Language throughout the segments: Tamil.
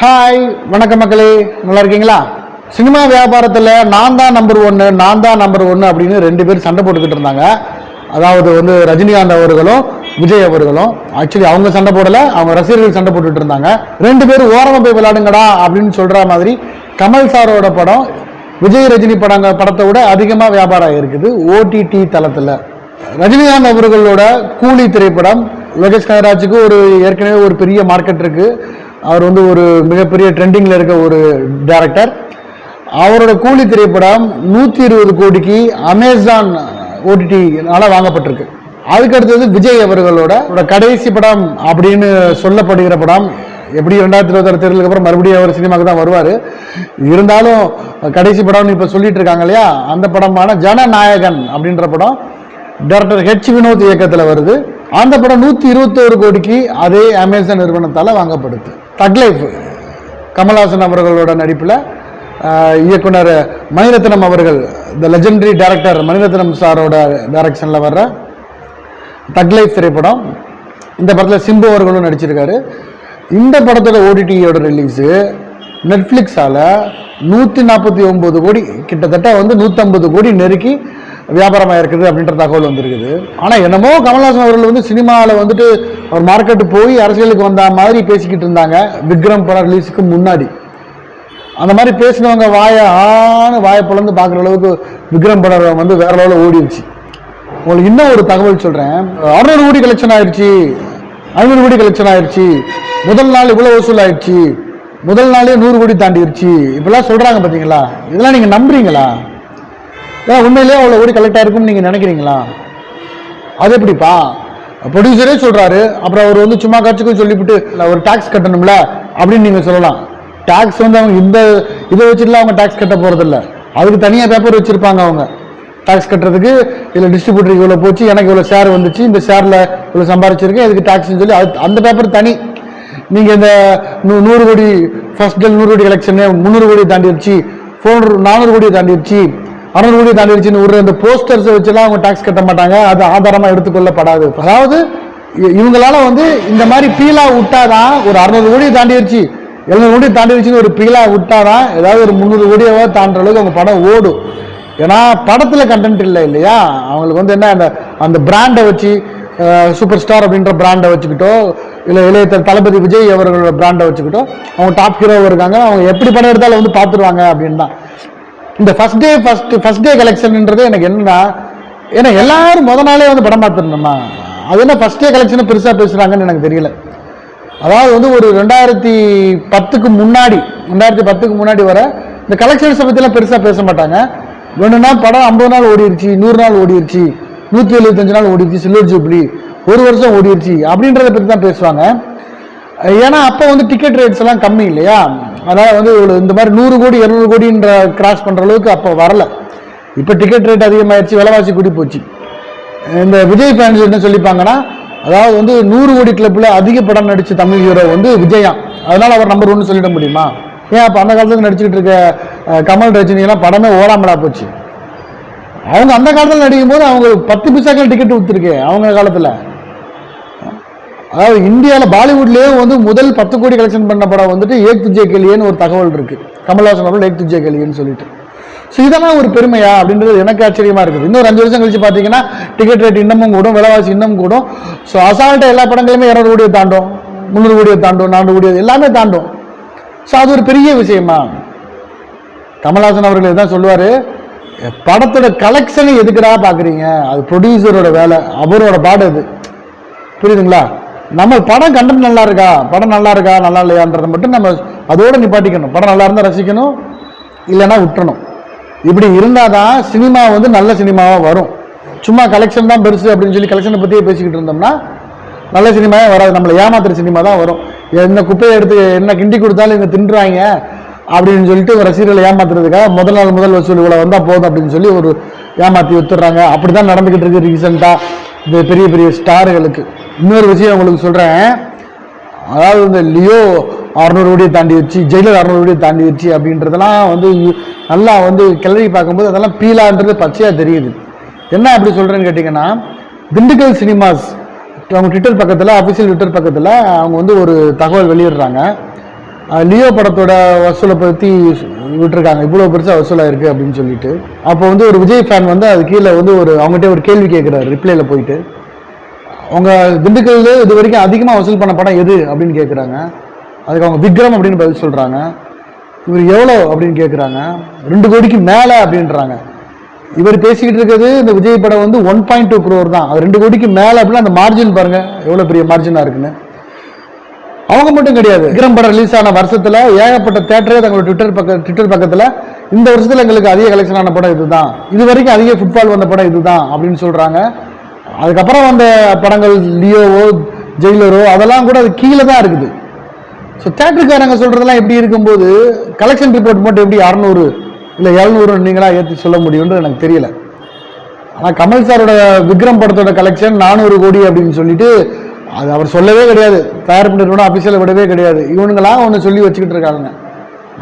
ஹாய் வணக்கம் மக்களே. நல்லா இருக்கீங்களா? சினிமா வியாபாரத்தில் நான் தான் நம்பர் ஒன்று நான் தான் நம்பர் ஒன்று அப்படின்னு ரெண்டு பேர் சண்டை போட்டுக்கிட்டு இருந்தாங்க. அதாவது வந்து ரஜினிகாந்த் அவர்களும் விஜய் அவர்களும். ஆக்சுவலி அவங்க சண்டை போடல அவங்க ரசிகர்கள் சண்டை போட்டுட்டு இருந்தாங்க. ரெண்டு பேரும் ஓரமாக போய் விளையாடுங்கடா அப்படின்னு சொல்கிற மாதிரி கமல் சாரோட படம் விஜய் ரஜினி படங்க படத்தை விட அதிகமாக வியாபாரம் இருக்குது ஓடிடி தளத்தில். ரஜினிகாந்த் அவர்களோட கூலி திரைப்படம் லோகேஷ் கனராஜுக்கு ஒரு ஏற்கனவே ஒரு பெரிய மார்க்கெட் இருக்குது அவர் வந்து ஒரு மிகப்பெரிய ட்ரெண்டிங்கில் இருக்க ஒரு டேரக்டர் அவரோட கூலி திரைப்படம் நூற்றி இருபது கோடிக்கு அமேசான் ஓடிடினால வாங்கப்பட்டிருக்கு. அதுக்கு அடுத்தது விஜய் அவர்களோட கடைசி படம் அப்படின்னு சொல்லப்படுகிற படம். எப்படி ரெண்டாயிரத்தி இருபத்தாறு தேர்தலுக்கு அப்புறம் மறுபடியும் அவர் சினிமாவுக்கு தான் வருவார். இருந்தாலும் கடைசி படம்னு இப்போ சொல்லிட்டு இருக்காங்க இல்லையா? அந்த படமான ஜனநாயகன் அப்படின்ற படம் டேரக்டர் ஹெச் வினோத் இயக்கத்தில் வருது. அந்த படம் நூற்றி இருபத்தோரு கோடிக்கு அதே அமேசான் நிறுவனத்தால் வாங்கப்படுது. தக்லைஃப் கமல்ஹாசன் அவர்களோட நடிப்பில் இயக்குனர் மணிரத்னம் அவர்கள் த லெஜெண்டரி டேரக்டர் மணிரத்னம் சாரோட டைரக்ஷனில் வர்ற தக்லைஃப் திரைப்படம். இந்த படத்தில் சிம்பு அவர்களும் நடிச்சிருக்காரு. இந்த படத்தோட ஓடிடியோட ரிலீஸு நெட்ஃப்ளிக்ஸால் நூற்றி நாற்பத்தி ஒம்பது கோடி கிட்டத்தட்ட வந்து நூற்றம்பது கோடி நெருக்கி வியாபாரமாக இருக்குது அப்படின்ற தகவல் வந்திருக்குது. ஆனால் என்னமோ கமல்ஹாசன் அவர்கள் வந்து சினிமாவில் வந்துட்டு ஒரு மார்க்கெட்டு போய் அரசியலுக்கு வந்த மாதிரி பேசிக்கிட்டு இருந்தாங்க. விக்ரம் படம் ரிலீஸுக்கு முன்னாடி. அந்த மாதிரி பேசினவங்க வாயை ஆன வாயை பிளந்து பார்க்குற அளவுக்கு விக்ரம் படம் வந்து வேற லெவலில் ஓடிடுச்சு உங்களுக்கு இன்னும் ஒரு தகவல் சொல்கிறேன் அறுநூறு கோடி கலெக்ஷன் ஆயிடுச்சு ஐநூறு கோடி கலெக்ஷன் ஆயிடுச்சு முதல் நாள் இவ்வளோ வசூல் ஆயிடுச்சு முதல் நாளே நூறு கோடி தாண்டிடுச்சு இப்படிலாம் சொல்கிறாங்க பார்த்தீங்களா இதெல்லாம் நீங்கள் நம்புறீங்களா? ஏன் உண்மையிலேயே அவ்வளோ கோடி கலெக்ட் ஆயிருக்கும்னு நீங்கள் நினைக்கிறீங்களா? அது எப்படிப்பா? ப்ரொடியூசரே சொல்கிறாரு அப்புறம் அவர் வந்து சும்மா காட்சிக்கும் சொல்லிவிட்டு ஒரு டேக்ஸ் கட்டணும்ல அப்படின்னு நீங்கள் சொல்லலாம். டேக்ஸ் வந்து அவங்க இந்த இதை வச்சுட்டுலாம் அவங்க டேக்ஸ் கட்ட போகிறதில்ல அதுக்கு தனியாக பேப்பர் வச்சுருப்பாங்க அவங்க. டேக்ஸ் கட்டுறதுக்கு இதில் டிஸ்ட்ரிபியூட்டருக்கு இவ்வளோ போச்சு எனக்கு இவ்வளோ ஷேர் வந்துச்சு இந்த ஷேரில் இவ்வளோ சம்பாரிச்சிருக்கேன் இதுக்கு டேக்ஸ்னு சொல்லி அது அந்த பேப்பர் தனி. நீங்கள் இந்த நூ- நூறு கோடி ஃபர்ஸ்ட் டேல் நூறு கோடி கலெக்ஷனு முந்நூறு கோடி தாண்டிடுச்சு ஃபோர் நானூறு கோடியை தாண்டிடுச்சு அறுநூறு கோடி தாண்டிடுச்சுன்னு ஒரு அந்த போஸ்டர்ஸை வச்சுலாம் அவங்க டாக்ஸ் கட்ட மாட்டாங்க. அது ஆதாரமாக எடுத்துக்கொள்ளப்படாது. அதாவது இ- இவங்களால வந்து இந்த மாதிரி பீலா விட்டாதான் ஒரு அறுநூறு கோடி தாண்டிடுச்சு எழுநூறு கோடி தாண்டிடுச்சுன்னு ஒரு பீலா விட்டாதான் ஏதாவது ஒரு முந்நூறு கோடியாவோ தாண்டுற அளவுக்கு அவங்க படம் ஓடும். ஏன்னா படத்தில் கண்டென்ட் இல்லை இல்லையா? அவங்களுக்கு வந்து என்ன அந்த அந்த பிராண்டை வச்சு சூப்பர் ஸ்டார் அப்படின்ற பிராண்டை வச்சுக்கிட்டோ இல்லை இளைய தளபதி விஜய் அவர்களோட பிராண்டை வச்சுக்கிட்டோ அவங்க டாப் ஹீரோ இருக்காங்க. அவங்க எப்படி படம் எடுத்தாலும் வந்து பார்த்துருவாங்க அப்படின்னு தான். இந்த first day first first day கலெக்ஷன்ன்றது எனக்கு என்னன்னா ஏன்னா எல்லாரும் முத நாளே வந்து படம் பார்த்துருந்தோம்மா அது என்ன ஃபர்ஸ்ட் டே கலெக்ஷனை பெருசாக பேசுகிறாங்கன்னு எனக்கு தெரியல. அதாவது வந்து ஒரு ரெண்டாயிரத்தி பத்துக்கு முன்னாடி ரெண்டாயிரத்தி பத்துக்கு முன்னாடி வர இந்த கலெக்ஷன்ஸை பற்றிலாம் பெருசாக பேச மாட்டாங்க. வேணும்னா படம் ஐம்பது நாள் ஓடிடுச்சு நூறு நாள் ஓடிருச்சு நூற்றி எழுபத்தஞ்சு நாள் ஓடிருச்சு சில்வர் ஜூப்ளி ஒரு வருஷம் ஓடிடுச்சு அப்படின்றத பற்றி தான் பேசுவாங்க. ஏன்னா அப்போ வந்து டிக்கெட் ரேட்ஸ் எல்லாம் கம்மி இல்லையா? அதாவது வந்து இந்த மாதிரி நூறு கோடி இரநூறு கோடின்ற கிராஸ் பண்ணுற அளவுக்கு அப்போ வரல. இப்போ டிக்கெட் ரேட் அதிகமாகிடுச்சு விலைவாசி கூடி போச்சு. இந்த விஜய் ஃபேன்ஸ் என்ன சொல்லிப்பாங்கன்னா அதாவது வந்து நூறு கோடி கிளப்பில் அதிக படம் நடித்த தமிழ் ஹீரோ வந்து விஜயா. அதனால் அவர் நம்பர் ஒன்று சொல்லிட முடியுமா? ஏன் அப்போ அந்த காலத்தில் நடிச்சுக்கிட்டு இருக்க கமல் ரஜினி படமே ஓடாமலா போச்சு? அவங்க அந்த காலத்தில் நடிக்கும் போது அவங்க பத்து பிசாக்கள் டிக்கெட் வித்துருக்கு அவங்க காலத்தில். அதாவது இந்தியாவில் பாலிவுட்லேயே வந்து முதல் பத்து கோடி கலெக்ஷன் பண்ண படம் வந்துட்டு ஏக் துஜே கெலியன்னு ஒரு தகவல் இருக்குது கமல்ஹாசன் அவர்கள் ஏக் துஜே கேலியன்னு சொல்லிட்டு. ஸோ இதெல்லாம் ஒரு பெருமையா அப்படின்றது எனக்கு ஆச்சரியமாக இருக்குது. இன்னொரு அஞ்சு வருஷம் கழிச்சு பார்த்தீங்கன்னா டிக்கெட் ரேட் இன்னமும் கூடும் விலைவாசி இன்னும் கூடும். ஸோ அசால்ட்டாக எல்லா படங்களுமே இரநூறு கோடியை தாண்டும் முந்நூறு கோடியை தாண்டும் நானூறு கோடியை எல்லாமே தாண்டும். ஸோ அது ஒரு பெரிய விஷயமா? கமல்ஹாசன் அவர்கள் தான் சொல்லுவார் படத்தோட கலெக்ஷனை எதுக்குடா பார்க்குறீங்க அது ப்ரொடியூசரோட வேலை அவரோட பாடு அது. புரியுதுங்களா? நம்ம படம் கண்டென்ட் நல்லா இருக்கா படம் நல்லா இருக்கா நல்லா இல்லையான்றதை மட்டும் நம்ம அதோட நிப்பாட்டிக்கணும். படம் நல்லா இருந்தால் ரசிக்கணும் இல்லைன்னா விட்டுறணும். இப்படி இருந்தால் தான் சினிமா வந்து நல்ல சினிமாவாக வரும். சும்மா கலெக்ஷன் தான் பெருசு அப்படின்னு சொல்லி கலெக்ஷனை பற்றியே பேசிக்கிட்டு இருந்தோம்னா நல்ல சினிமாவே வராது. நம்மளை ஏமாத்துற சினிமா தான் வரும். என்ன குப்பையை எடுத்து என்ன கிண்டி கொடுத்தாலும் இவங்க தின்றுறாங்க அப்படின்னு சொல்லிட்டு ஒரு ரசிகர்களை ஏமாத்துறதுக்காக முதல் நாள் முதல் வசூல் இவ்வளோ வந்தால் போதும் அப்படின்னு சொல்லி ஒரு ஏமாற்றி வித்துடுறாங்க. அப்படி தான் நடந்துக்கிட்டு இருக்கு ரீசெண்டாக இந்த பெரிய பெரிய ஸ்டார்களுக்கு இன்னொரு விஷயம் உங்களுக்கு சொல்கிறேன் அதாவது இந்த லியோ அறநூறு கோடியை தாண்டி வச்சு ஜெயிலர் அறுநூறு கோடியை தாண்டி வச்சு அப்படின்றதெல்லாம் வந்து நல்லா வந்து கிளறி பார்க்கும்போது அதெல்லாம் பீலான்றது பச்சையாக தெரியுது. என்ன அப்படி சொல்கிறேன்னு கேட்டிங்கன்னா திண்டுக்கல் சினிமாஸ் அவங்க ட்விட்டர் பக்கத்தில் அஃபிஷியல் ட்விட்டர் பக்கத்தில் அவங்க வந்து ஒரு தகவல் வெளியிடுறாங்க. லியோ படத்தோட வசூலை பற்றி விட்டுருக்காங்க. இவ்வளோ பெருசாக வசூலாக இருக்குது அப்படின்னு சொல்லிட்டு. அப்போ வந்து ஒரு விஜய் ஃபேன் வந்து அது கீழே வந்து ஒரு அவங்ககிட்ட ஒரு கேள்வி கேட்குறாரு ரிப்ளைல போயிட்டு. அவங்க திண்டுக்கல்ல இது வரைக்கும் அதிகமாக வசூல் பண்ண படம் எது அப்படின்னு கேட்குறாங்க அதுக்கு அவங்க விக்ரம் அப்படின்னு பதில் சொல்கிறாங்க இவர் எவ்வளோ அப்படின்னு கேட்குறாங்க ரெண்டு கோடிக்கு மேலே அப்படின்றாங்க. இவர் பேசிக்கிட்டு இருக்கிறது இந்த விஜய் படம் வந்து ஒன் பாயிண்ட் டூ க்ரோர் தான். அது ரெண்டு கோடிக்கு மேலே அப்படின்னா அந்த மார்ஜின் பாருங்க எவ்வளோ பெரிய மார்ஜினாக இருக்குன்னு. அவங்க மட்டும் கிடையாது. விக்ரம் படம் ரிலீஸ் ஆன வருஷத்துல ஏகப்பட்ட தேட்டரே தங்களோட ட்விட்டர் பக்க ட்விட்டர் பக்கத்துல இந்த வருஷத்துல எங்களுக்கு அதிக கலெக்ஷன் ஆன படம் இதுதான். இது வரைக்கும் அதிக ஃபுட்பால் வந்த படம் இதுதான் அப்படின்னு சொல்றாங்க. அதுக்கப்புறம் வந்த படங்கள் லியோவோ ஜெயிலரோ அதெல்லாம் கூட அது கீழே தான் இருக்குது. ஸோ தேட்டருக்காரங்க சொல்கிறதெல்லாம் எப்படி இருக்கும்போது கலெக்ஷன் ரிப்போர்ட் மட்டும் எப்படி அறநூறு இல்லை எழுநூறு நீங்களாக ஏற்றி சொல்ல முடியும்ன்றது எனக்கு தெரியல. ஆனால் கமல் சாரோட விக்ரம் படத்தோட கலெக்ஷன் நானூறு கோடி அப்படின்னு சொல்லிட்டு அது அவர் சொல்லவே கிடையாது. தயாரிப்பு நிறுவனம் அஃபிஷியலை விடவே கிடையாது. இவனுங்களாம் ஒன்று சொல்லி வச்சுக்கிட்டு இருக்காங்க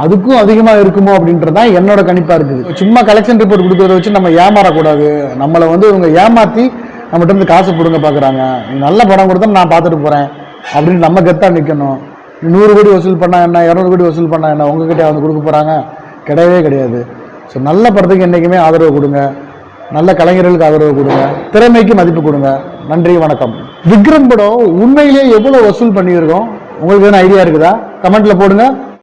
அதுக்கும் அதிகமாக இருக்குமோ அப்படின்றது தான் என்னோட கணிப்பாக இருக்குது. சும்மா கலெக்ஷன் ரிப்போர்ட் கொடுக்குறத வச்சு நம்ம ஏமாறக்கூடாது. நம்மளை வந்து இவங்க ஏமாற்றி நம்மகிட்ட இருந்து காசு பிடுங்க பார்க்குறாங்க நீ நல்ல படம் கொடுத்தா நான் பார்த்துட்டு போகிறேன் அப்படின்னு நம்ம கெத்தாக நிற்கணும் நீ நூறு கோடி வசூல் பண்ணா என்ன? இரநூறு கோடி வசூல் பண்ணா என்ன? உங்ககிட்ட வந்து கொடுக்க போகிறாங்க கிடையவே கிடையாது. ஸோ நல்ல படத்துக்கு என்றைக்குமே ஆதரவு கொடுங்க. நல்ல கலைஞர்களுக்கு ஆதரவு கொடுங்க. திறமைக்கு மதிப்பு கொடுங்க. நன்றி வணக்கம். விக்ரம் படம் உண்மையிலேயே எவ்வளோ வசூல் பண்ணியிருக்கோம்? உங்களுக்கு என்ன ஐடியா இருக்குதா? கமெண்ட்டில் போடுங்க.